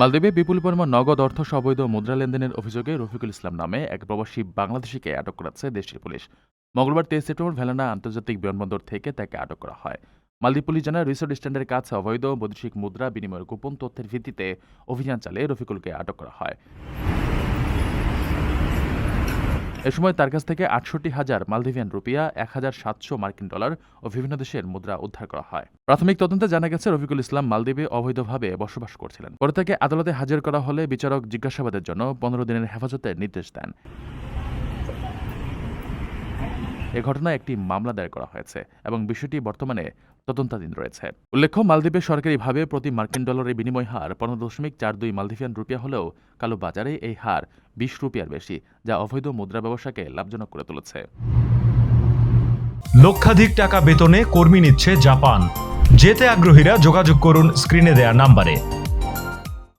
মালদ্বীপে বিপুল পরিমাণ নগদ অর্থ সহ অবৈধ মুদ্রা লেনদেনের অভিযোগে রফিকুল ইসলাম নামে এক প্রবাসী বাংলাদেশিকে আটক করেছে দেশটির পুলিশ। মঙ্গলবার তেইশ সেপ্টেম্বর ভেলানা আন্তর্জাতিক বিমানবন্দর থেকে তাকে আটক করা হয়। মালদ্বীপ পুলিশ জানায়, রিসোর্ট স্ট্যান্ডের কাছে অবৈধ বৈদেশিক মুদ্রা বিনিময়ের গোপন তথ্যের ভিত্তিতে অভিযান চালিয়ে রফিকুলকে আটক করা হয়। এ সময় তার কাছ থেকে আটষট্টি হাজার মালদ্বীপিয়ান রুপিয়া, এক হাজার সাতশো মার্কিন ডলার ও বিভিন্ন দেশের মুদ্রা উদ্ধার করা হয়। প্রাথমিক তদন্তে জানা গেছে, রফিকুল ইসলাম মালদ্বীপে অবৈধভাবে বসবাস করছিলেন। পরে তাকে আদালতে হাজির করা হলে বিচারক জিজ্ঞাসাবাদের জন্য পনেরো দিনের হেফাজতের নির্দেশ দেন। এ ঘটনায় একটি মামলা দায়ের করা হয়েছে এবং বিষয়টি বর্তমানে তদন্তাধীন রয়েছে। উল্লেখ্য, মালদ্বীপে সরকারিভাবে প্রতি মার্কিন ডলারের বিনিময় হার পনেরো দশমিক চার দুই মালদ্বীপিয়ান রুপিয়া হলেও কালো বাজারে এই হার বিশ রুপিয়ার বেশি, যা অবৈধ মুদ্রা ব্যবসাকে লাভজনক করে তুলেছে। লক্ষাধিক টাকা বেতনে কর্মী নিচ্ছে জাপান। যেতে আগ্রহীরা যোগাযোগ করুন স্ক্রিনে দেয়া নাম্বারে।